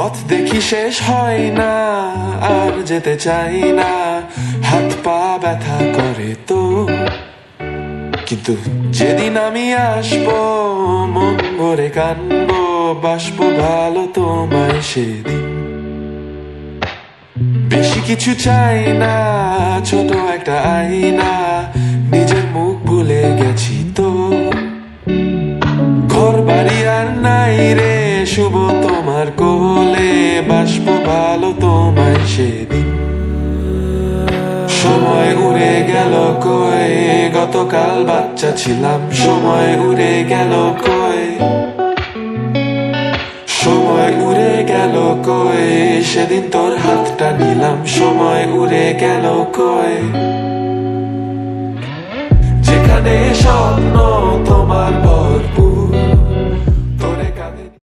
পথ দেখি শেষ হয় না, আর যেতে চাই না। হাত পা ব্যথা করে তো। কিন্তু যেদিন আমি আসব, মন ভরে কানবো, বাসবো ভালো তোমায় সেদিন। বেশি কিছু চাই না, ছোট একটা আইনা নিজের মুখ ভুলে গেছি তো। ঘর বাড়ি আর নাই রে, শুভ তোমার কোলে বাসবো ভালো তোমায় সেদিন। সময় উড়ে গেল কয়ে গতকাল বাচ্চা ছিলাম, সময় উড়ে গেল কই? সময় উড়ে গেল কই? সেদিন তোর হাতটা নিলাম, সময় উড়ে গেল কই? যেখানে তোমার